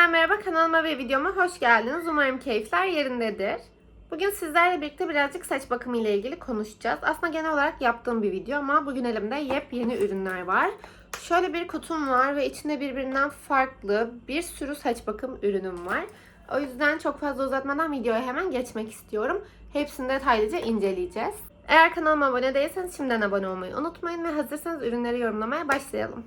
Yeniden merhaba kanalıma ve videoma hoş geldiniz. Umarım keyifler yerindedir. Bugün sizlerle birlikte birazcık saç bakımı ile ilgili konuşacağız. Aslında genel olarak yaptığım bir video ama bugün elimde yepyeni ürünler var. Şöyle bir kutum var ve içinde birbirinden farklı bir sürü saç bakım ürünüm var. O yüzden çok fazla uzatmadan videoya hemen geçmek istiyorum. Hepsini detaylıca inceleyeceğiz. Eğer kanalıma abone değilseniz şimdiden abone olmayı unutmayın ve hazırsanız ürünleri yorumlamaya başlayalım.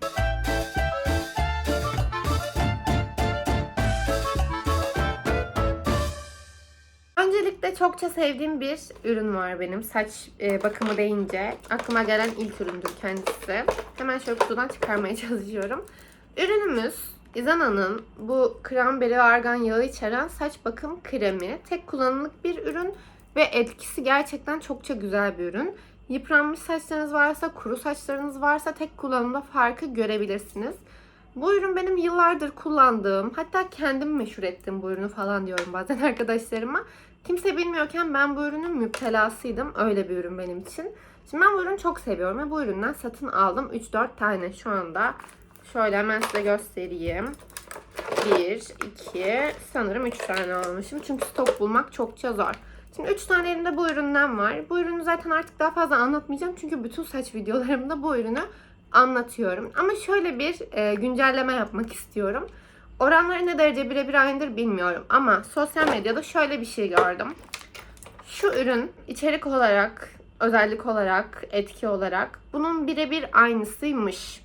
Öncelikle çokça sevdiğim bir ürün var benim. Saç e, bakımı deyince aklıma gelen ilk üründür kendisi. Hemen şöyle kutudan çıkarmaya çalışıyorum. Ürünümüz Izana'nın bu kramberi argan yağı içeren saç bakım kremi. Tek kullanımlık bir ürün ve etkisi gerçekten çokça güzel bir ürün. Yıpranmış saçlarınız varsa, kuru saçlarınız varsa tek kullanımda farkı görebilirsiniz. Bu ürün benim yıllardır kullandığım, hatta kendim meşhur ettim bu ürünü falan diyorum bazen arkadaşlarıma. Kimse bilmiyorken ben bu ürünün müptelasıydım. Öyle bir ürün benim için. Şimdi ben bu ürünü çok seviyorum ve bu üründen satın aldım 3-4 tane şu anda. Şöyle hemen size göstereyim. 1, 2, sanırım 3 tane almışım. Çünkü stok bulmak çokça zor. Şimdi 3 tane elimde bu üründen var. Bu ürünü zaten artık daha fazla anlatmayacağım. Çünkü bütün saç videolarımda bu ürünü anlatıyorum. Ama şöyle bir e, güncelleme yapmak istiyorum. Oranları ne derece birebir aynıdır bilmiyorum. Ama sosyal medyada şöyle bir şey gördüm. Şu ürün içerik olarak, özellik olarak, etki olarak bunun birebir aynısıymış.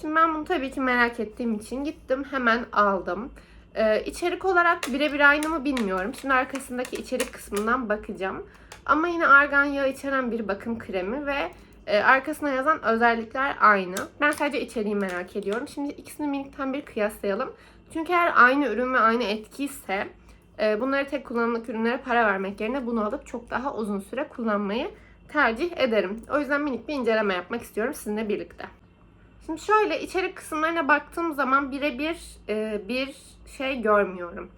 Şimdi ben bunu tabii ki merak ettiğim için gittim hemen aldım. Ee, içerik olarak birebir aynı mı bilmiyorum. Şimdi arkasındaki içerik kısmından bakacağım. Ama yine argan yağı içeren bir bakım kremi ve e, arkasına yazan özellikler aynı. Ben sadece içeriği merak ediyorum. Şimdi ikisini minikten bir kıyaslayalım. Çünkü eğer aynı ürün ve aynı etki ise e, bunları tek kullanımlık ürünlere para vermek yerine bunu alıp çok daha uzun süre kullanmayı tercih ederim. O yüzden minik bir inceleme yapmak istiyorum sizinle birlikte. Şimdi şöyle içerik kısımlarına baktığım zaman birebir e, bir şey görmüyorum.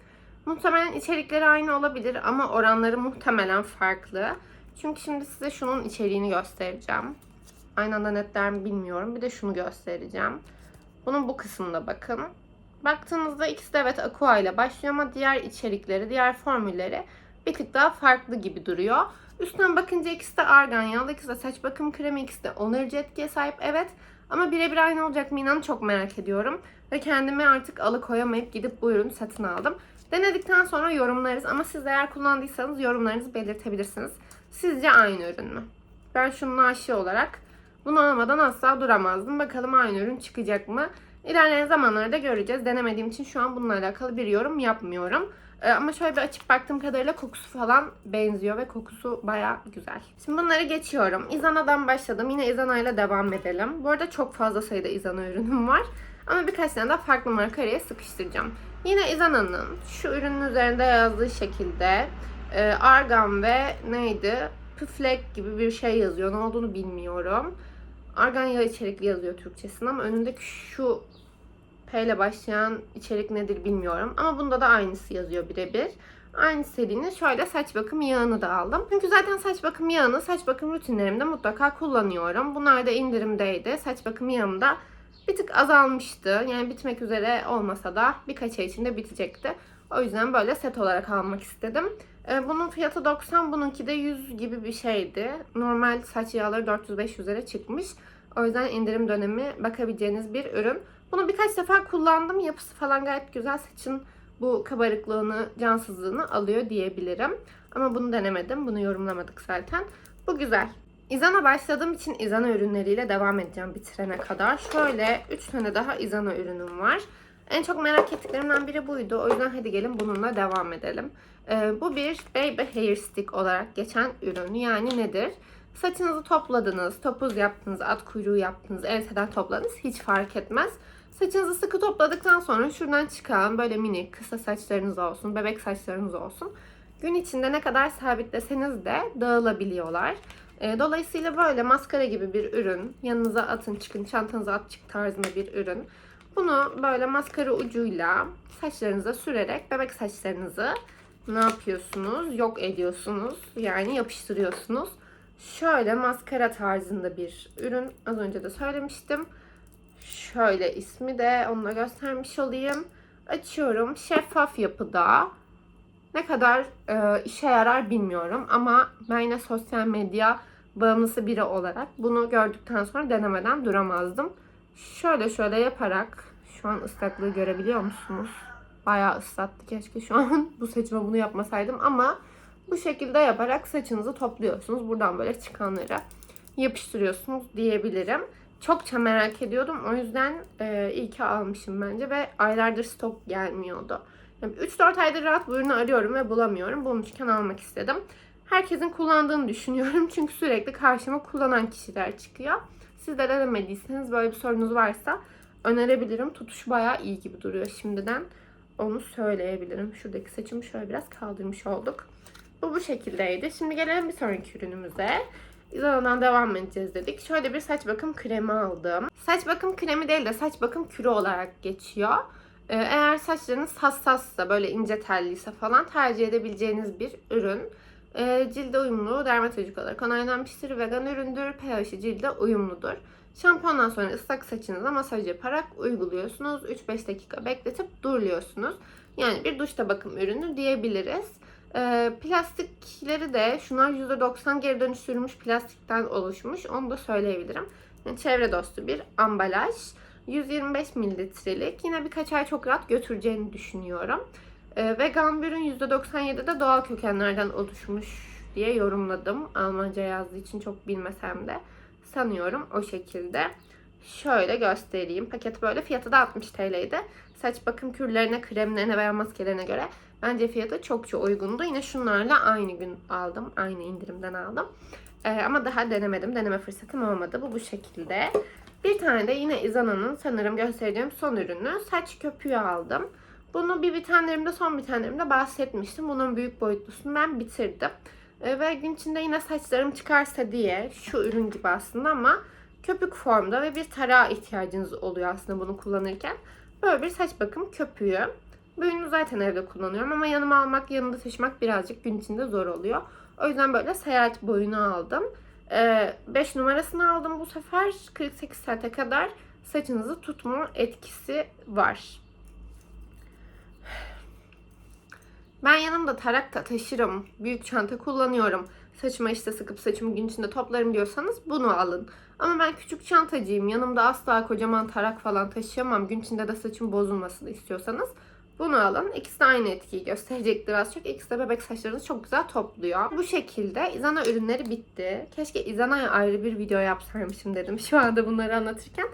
Muhtemelen içerikleri aynı olabilir ama oranları muhtemelen farklı. Çünkü şimdi size şunun içeriğini göstereceğim. Aynı anda netler mi bilmiyorum. Bir de şunu göstereceğim. Bunun bu kısmında bakın. Baktığınızda ikisi de evet aqua ile başlıyor ama diğer içerikleri, diğer formülleri bir tık daha farklı gibi duruyor. Üstten bakınca ikisi de argan yağlı, ikisi de saç bakım kremi, ikisi de onarıcı etkiye sahip evet. Ama birebir aynı olacak mı inan çok merak ediyorum. Ve kendimi artık alıkoyamayıp gidip bu ürünü satın aldım. Denedikten sonra yorumlarız ama siz eğer kullandıysanız yorumlarınızı belirtebilirsiniz. Sizce aynı ürün mü? Ben şunun aşığı olarak bunu almadan asla duramazdım. Bakalım aynı ürün çıkacak mı? İlerleyen zamanlarda göreceğiz. Denemediğim için şu an bununla alakalı bir yorum yapmıyorum. Ee, ama şöyle bir açıp baktığım kadarıyla kokusu falan benziyor ve kokusu baya güzel. Şimdi bunları geçiyorum. Izana'dan başladım. Yine Izana ile devam edelim. Bu arada çok fazla sayıda Izana ürünüm var. Ama birkaç tane de farklı marka araya sıkıştıracağım. Yine Izana'nın şu ürünün üzerinde yazdığı şekilde e, argan ve neydi? Püflek gibi bir şey yazıyor. Ne olduğunu bilmiyorum. Argan yağı içerikli yazıyor Türkçesinde ama önündeki şu P ile başlayan içerik nedir bilmiyorum. Ama bunda da aynısı yazıyor birebir. Aynı serinin şöyle saç bakım yağını da aldım. Çünkü zaten saç bakım yağını saç bakım rutinlerimde mutlaka kullanıyorum. Bunlar da indirimdeydi. Saç bakım yağım da bir tık azalmıştı. Yani bitmek üzere olmasa da birkaç ay içinde bitecekti. O yüzden böyle set olarak almak istedim. Ee, Bunun fiyatı 90, bununki de 100 gibi bir şeydi. Normal saç yağları 400-500 lira çıkmış. O yüzden indirim dönemi bakabileceğiniz bir ürün. Bunu birkaç defa kullandım. Yapısı falan gayet güzel. Saçın bu kabarıklığını, cansızlığını alıyor diyebilirim. Ama bunu denemedim. Bunu yorumlamadık zaten. Bu güzel. İzana başladığım için Izana ürünleriyle devam edeceğim bitirene kadar. Şöyle 3 tane daha Izana ürünüm var. En çok merak ettiklerimden biri buydu. O yüzden hadi gelin bununla devam edelim. Ee, bu bir baby hair stick olarak geçen ürün. Yani nedir? Saçınızı topladınız, topuz yaptınız, at kuyruğu yaptınız, enseden topladınız. Hiç fark etmez. Saçınızı sıkı topladıktan sonra şuradan çıkan böyle minik kısa saçlarınız olsun, bebek saçlarınız olsun. Gün içinde ne kadar sabitleseniz de dağılabiliyorlar. E, Dolayısıyla böyle maskara gibi bir ürün. Yanınıza atın çıkın, çantanıza at çık tarzında bir ürün. Bunu böyle maskara ucuyla saçlarınıza sürerek bebek saçlarınızı ne yapıyorsunuz? Yok ediyorsunuz. Yani yapıştırıyorsunuz. Şöyle maskara tarzında bir ürün. Az önce de söylemiştim. Şöyle ismi de onunla göstermiş olayım. Açıyorum. Şeffaf yapıda. Ne kadar e, işe yarar bilmiyorum ama ben yine sosyal medya bağımlısı biri olarak bunu gördükten sonra denemeden duramazdım. Şöyle şöyle yaparak şu an ıslaklığı görebiliyor musunuz? Bayağı ıslattı keşke şu an bu saçıma bunu yapmasaydım ama bu şekilde yaparak saçınızı topluyorsunuz. Buradan böyle çıkanları yapıştırıyorsunuz diyebilirim. Çokça merak ediyordum. O yüzden e, iyi ki almışım bence ve aylardır stok gelmiyordu. Yani 3-4 aydır rahat bu ürünü arıyorum ve bulamıyorum. Bulmuşken almak istedim. Herkesin kullandığını düşünüyorum. Çünkü sürekli karşıma kullanan kişiler çıkıyor. Siz de denemediyseniz böyle bir sorunuz varsa önerebilirim. Tutuş bayağı iyi gibi duruyor şimdiden. Onu söyleyebilirim. Şuradaki saçımı şöyle biraz kaldırmış olduk. Bu bu şekildeydi. Şimdi gelelim bir sonraki ürünümüze. İzola'dan devam edeceğiz dedik. Şöyle bir saç bakım kremi aldım. Saç bakım kremi değil de saç bakım kürü olarak geçiyor. Ee, Eğer saçlarınız hassassa, böyle ince telliyse falan tercih edebileceğiniz bir ürün. Ee, Cilde uyumlu, dermatolojik olarak onaylanmıştır. Vegan üründür, pH'i cilde uyumludur. Şampuandan sonra ıslak saçınıza masaj yaparak uyguluyorsunuz. 3-5 dakika bekletip duruluyorsunuz. Yani bir duşta bakım ürünü diyebiliriz. Ee, plastikleri de şunlar %90 geri dönüştürülmüş plastikten oluşmuş. Onu da söyleyebilirim. Yani çevre dostu bir ambalaj. 125 mililitrelik. Yine birkaç ay çok rahat götüreceğini düşünüyorum. Ee, vegan bir ürün %97 de doğal kökenlerden oluşmuş diye yorumladım. Almanca yazdığı için çok bilmesem de sanıyorum o şekilde. Şöyle göstereyim. Paket böyle. Fiyatı da 60 TL'ydi. Saç bakım kürlerine, kremlerine veya maskelerine göre bence fiyatı çokça uygundu. Yine şunlarla aynı gün aldım. Aynı indirimden aldım. Ee, ama daha denemedim. Deneme fırsatım olmadı. Bu bu şekilde. Bir tane de yine Izana'nın sanırım göstereceğim son ürünü. Saç köpüğü aldım. Bunu bir bitenlerimde son bitenlerimde bahsetmiştim. Bunun büyük boyutlusunu ben bitirdim. Ee, ve gün içinde yine saçlarım çıkarsa diye şu ürün gibi aslında ama köpük formda ve bir tarağa ihtiyacınız oluyor aslında bunu kullanırken. Böyle bir saç bakım köpüğü. Bu zaten evde kullanıyorum ama yanıma almak, yanında taşımak birazcık gün içinde zor oluyor. O yüzden böyle seyahat boyunu aldım. 5 numarasını aldım bu sefer. 48 saate kadar saçınızı tutma etkisi var. Ben yanımda tarak da taşırım. Büyük çanta kullanıyorum. Saçıma işte sıkıp saçımı gün içinde toplarım diyorsanız bunu alın. Ama ben küçük çantacıyım. Yanımda asla kocaman tarak falan taşıyamam. Gün içinde de saçım bozulmasını istiyorsanız bunu alın. İkisi de aynı etkiyi gösterecektir az çok. İkisi de bebek saçlarınızı çok güzel topluyor. Bu şekilde Izana ürünleri bitti. Keşke Izana'ya ayrı bir video yapsaymışım dedim şu anda bunları anlatırken.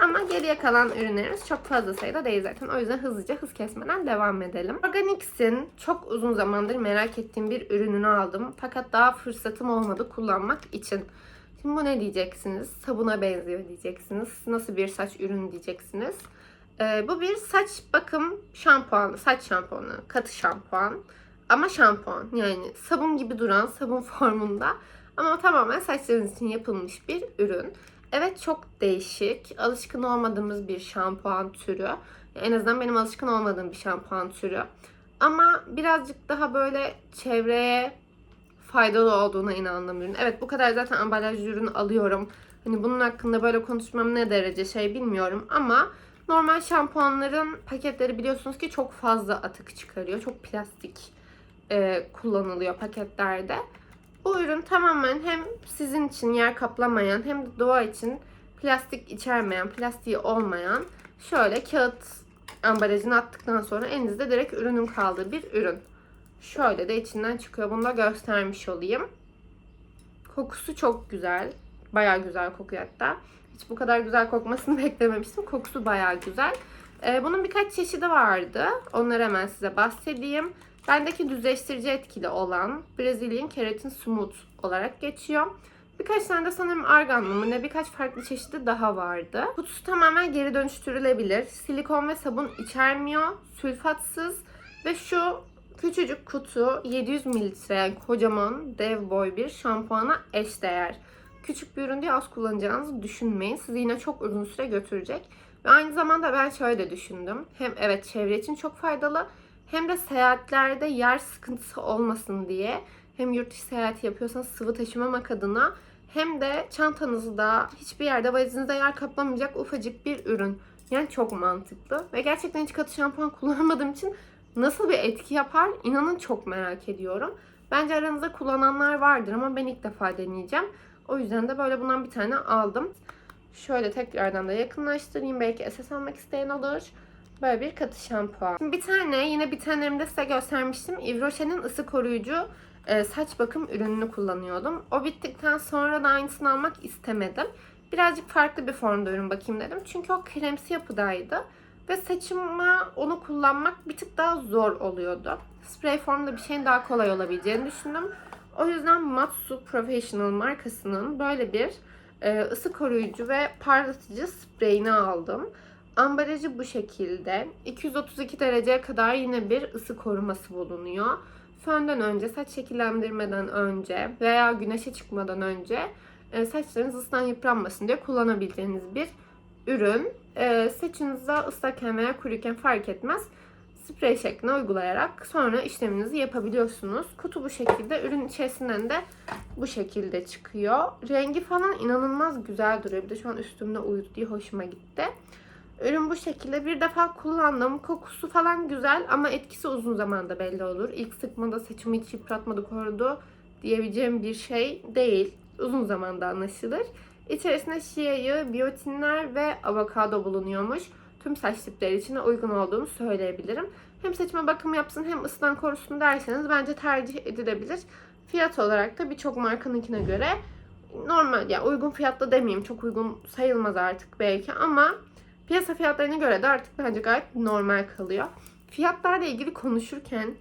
Ama geriye kalan ürünlerimiz çok fazla sayıda değil zaten. O yüzden hızlıca hız kesmeden devam edelim. Organix'in çok uzun zamandır merak ettiğim bir ürününü aldım. Fakat daha fırsatım olmadı kullanmak için. Şimdi bu ne diyeceksiniz? Sabuna benziyor diyeceksiniz. Nasıl bir saç ürünü diyeceksiniz. Ee, bu bir saç bakım şampuanı, saç şampuanı, katı şampuan. Ama şampuan yani sabun gibi duran sabun formunda ama tamamen saçlarınız için yapılmış bir ürün. Evet çok değişik, alışkın olmadığımız bir şampuan türü. En azından benim alışkın olmadığım bir şampuan türü. Ama birazcık daha böyle çevreye faydalı olduğuna inandığım ürün. Evet bu kadar zaten ambalajlı ürün alıyorum. Hani bunun hakkında böyle konuşmam ne derece şey bilmiyorum ama normal şampuanların paketleri biliyorsunuz ki çok fazla atık çıkarıyor. Çok plastik e, kullanılıyor paketlerde. Bu ürün tamamen hem sizin için yer kaplamayan hem de doğa için plastik içermeyen, plastiği olmayan şöyle kağıt ambalajını attıktan sonra elinizde direkt ürünün kaldığı bir ürün. Şöyle de içinden çıkıyor. Bunu da göstermiş olayım. Kokusu çok güzel. Bayağı güzel kokuyor hatta. Hiç bu kadar güzel kokmasını beklememiştim. Kokusu bayağı güzel. Ee, bunun birkaç çeşidi vardı. Onları hemen size bahsedeyim. Bendeki düzleştirici etkili olan Brazilian Keratin Smooth olarak geçiyor. Birkaç tane de sanırım arganlı mı ne birkaç farklı çeşidi daha vardı. Kutusu tamamen geri dönüştürülebilir. Silikon ve sabun içermiyor. Sülfatsız ve şu küçücük kutu 700 mililitre yani kocaman dev boy bir şampuana eşdeğer. Küçük bir ürün diye az kullanacağınızı düşünmeyin. Sizi yine çok uzun süre götürecek. Ve aynı zamanda ben şöyle de düşündüm. Hem evet çevre için çok faydalı hem de seyahatlerde yer sıkıntısı olmasın diye hem yurt dışı seyahati yapıyorsanız sıvı taşımamak adına hem de çantanızda hiçbir yerde valizinizde yer kaplamayacak ufacık bir ürün Yani çok mantıklı. Ve gerçekten hiç katı şampuan kullanmadığım için nasıl bir etki yapar inanın çok merak ediyorum. Bence aranızda kullananlar vardır ama ben ilk defa deneyeceğim. O yüzden de böyle bundan bir tane aldım. Şöyle tekrardan da yakınlaştırayım. Belki SS almak isteyen olur. Böyle bir katı şampuan. Şimdi bir tane yine bitenlerimde size göstermiştim. Yves Rocher'in ısı koruyucu e, saç bakım ürününü kullanıyordum. O bittikten sonra da aynısını almak istemedim. Birazcık farklı bir formda ürün bakayım dedim. Çünkü o kremsi yapıdaydı. Ve saçıma onu kullanmak bir tık daha zor oluyordu. Spray formda bir şeyin daha kolay olabileceğini düşündüm. O yüzden Matsu Professional markasının böyle bir e, ısı koruyucu ve parlatıcı spreyini aldım. Ambalajı bu şekilde. 232 dereceye kadar yine bir ısı koruması bulunuyor. Fönden önce, saç şekillendirmeden önce veya güneşe çıkmadan önce e, saçlarınız ıslan yıpranmasın diye kullanabileceğiniz bir ürün. E, saçınıza ıslakken veya kuruyken fark etmez. Sprey şeklinde uygulayarak sonra işleminizi yapabiliyorsunuz. Kutu bu şekilde. Ürün içerisinden de bu şekilde çıkıyor. Rengi falan inanılmaz güzel duruyor. Bir de şu an üstümde uyudu diye hoşuma gitti. Ürün bu şekilde. Bir defa kullandım. Kokusu falan güzel ama etkisi uzun zamanda belli olur. İlk sıkmada saçımı hiç yıpratmadı, korudu diyebileceğim bir şey değil. Uzun zamanda anlaşılır. İçerisinde shea yağı, biyotinler ve avokado bulunuyormuş. Tüm saç tipleri için uygun olduğunu söyleyebilirim. Hem saçıma bakım yapsın hem ıslan korusun derseniz bence tercih edilebilir. Fiyat olarak da birçok markanınkine göre normal ya uygun fiyatlı demeyeyim çok uygun sayılmaz artık belki ama piyasa fiyatlarına göre de artık bence gayet normal kalıyor. Fiyatlarla ilgili konuşurken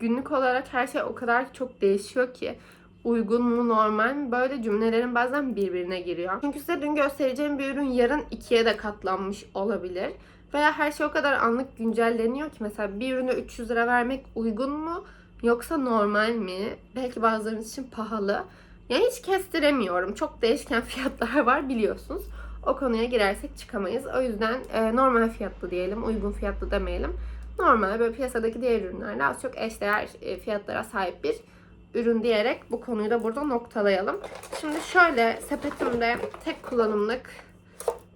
günlük olarak her şey o kadar çok değişiyor ki uygun mu normal mi böyle cümlelerin bazen birbirine giriyor. Çünkü size dün göstereceğim bir ürün yarın ikiye de katlanmış olabilir. Veya her şey o kadar anlık güncelleniyor ki mesela bir ürüne 300 lira vermek uygun mu yoksa normal mi? Belki bazılarınız için pahalı. Yani hiç kestiremiyorum. Çok değişken fiyatlar var biliyorsunuz. O konuya girersek çıkamayız. O yüzden e, normal fiyatlı diyelim, uygun fiyatlı demeyelim. Normal böyle piyasadaki diğer ürünlerle az çok eşdeğer e, fiyatlara sahip bir ürün diyerek bu konuyu da burada noktalayalım. Şimdi şöyle sepetimde tek kullanımlık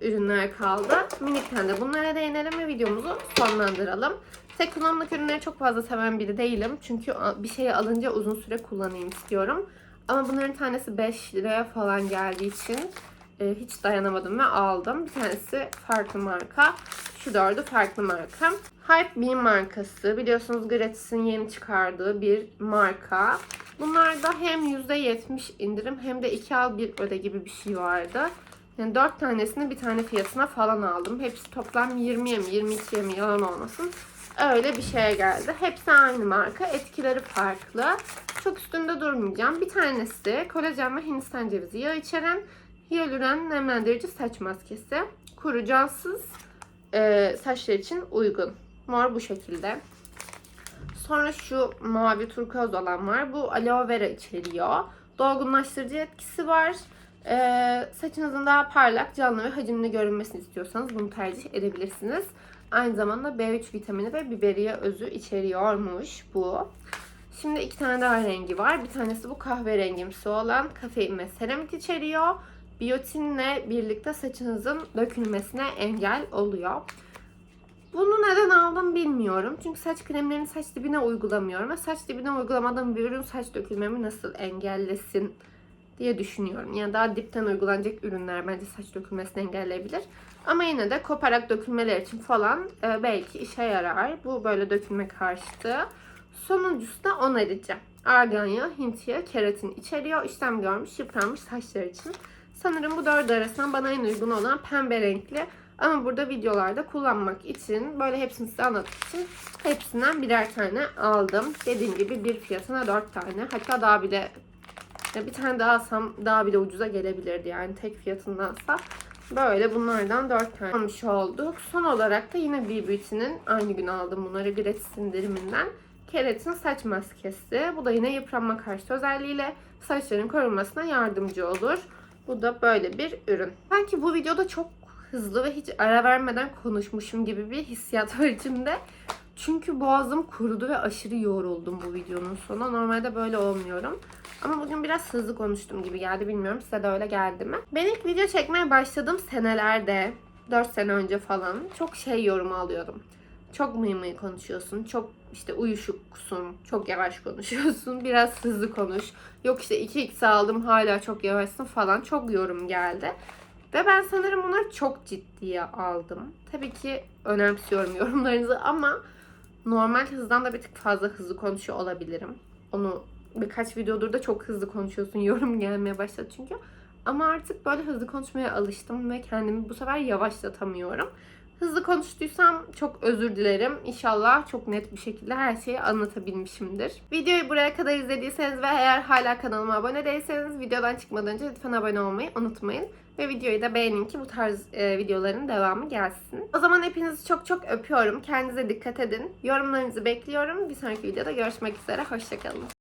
ürünler kaldı. Minikten de bunlara değinelim ve videomuzu sonlandıralım. Tek kullanımlık ürünleri çok fazla seven biri değilim. Çünkü bir şeyi alınca uzun süre kullanayım istiyorum. Ama bunların tanesi 5 liraya falan geldiği için e, hiç dayanamadım ve aldım. Bir tanesi farklı marka. Şu dördü farklı marka. Hype Beam markası. Biliyorsunuz Gratis'in yeni çıkardığı bir marka. Bunlarda hem %70 indirim hem de 2 al 1 öde gibi bir şey vardı. Yani 4 tanesini bir tane fiyatına falan aldım. Hepsi toplam 20'ye mi 22'ye mi yalan olmasın. Öyle bir şeye geldi. Hepsi aynı marka. Etkileri farklı. Çok üstünde durmayacağım. Bir tanesi kolajen ve hindistan cevizi yağı içeren hyaluron nemlendirici saç maskesi. Kuru cansız e, saçlar için uygun. Mor bu şekilde. Sonra şu mavi turkuaz olan var. Bu aloe vera içeriyor. Dolgunlaştırıcı etkisi var. Ee, saçınızın daha parlak, canlı ve hacimli görünmesini istiyorsanız bunu tercih edebilirsiniz. Aynı zamanda B3 vitamini ve biberiye özü içeriyormuş bu. Şimdi iki tane daha rengi var. Bir tanesi bu kahverengimsi olan kafein ve seramit içeriyor. Biyotinle birlikte saçınızın dökülmesine engel oluyor. Bunu neden aldım bilmiyorum. Çünkü saç kremlerini saç dibine uygulamıyorum. Ve saç dibine uygulamadığım bir ürün saç dökülmemi nasıl engellesin diye düşünüyorum. Yani daha dipten uygulanacak ürünler bence saç dökülmesini engelleyebilir. Ama yine de koparak dökülmeler için falan e, belki işe yarar. Bu böyle dökülme karşıtı. Sonuncusu da onarıcı. Argan yağı, Hint yağı, keratin içeriyor. İşlem görmüş, yıpranmış saçlar için. Sanırım bu dört arasından bana en uygun olan pembe renkli. Ama burada videolarda kullanmak için böyle hepsini size anlatmak için hepsinden birer tane aldım. Dediğim gibi bir fiyatına dört tane. Hatta daha bile bir tane daha alsam daha bile ucuza gelebilirdi yani tek fiyatındansa. Böyle bunlardan 4 tane almış olduk. Son olarak da yine B Beauty'nin aynı gün aldım bunları gratis indiriminden. Keratin saç maskesi. Bu da yine yıpranma karşıtı özelliğiyle saçların korunmasına yardımcı olur. Bu da böyle bir ürün. Belki bu videoda çok hızlı ve hiç ara vermeden konuşmuşum gibi bir hissiyat var içimde. Çünkü boğazım kurudu ve aşırı yoruldum bu videonun sonunda. Normalde böyle olmuyorum. Ama bugün biraz hızlı konuştum gibi geldi. Bilmiyorum size de öyle geldi mi? Ben ilk video çekmeye başladığım senelerde 4 sene önce falan çok şey yorum alıyordum. Çok mıy mıy konuşuyorsun, çok işte uyuşuksun, çok yavaş konuşuyorsun, biraz hızlı konuş. Yok işte 2x aldım hala çok yavaşsın falan çok yorum geldi. Ve ben sanırım bunları çok ciddiye aldım. Tabii ki önemsiyorum yorumlarınızı ama normal hızdan da bir tık fazla hızlı konuşuyor olabilirim. Onu birkaç videodur da çok hızlı konuşuyorsun. Yorum gelmeye başladı çünkü. Ama artık böyle hızlı konuşmaya alıştım ve kendimi bu sefer yavaşlatamıyorum. Hızlı konuştuysam çok özür dilerim. İnşallah çok net bir şekilde her şeyi anlatabilmişimdir. Videoyu buraya kadar izlediyseniz ve eğer hala kanalıma abone değilseniz videodan çıkmadan önce lütfen abone olmayı unutmayın. Ve videoyu da beğenin ki bu tarz e, videoların devamı gelsin. O zaman hepinizi çok çok öpüyorum. Kendinize dikkat edin. Yorumlarınızı bekliyorum. Bir sonraki videoda görüşmek üzere. Hoşçakalın.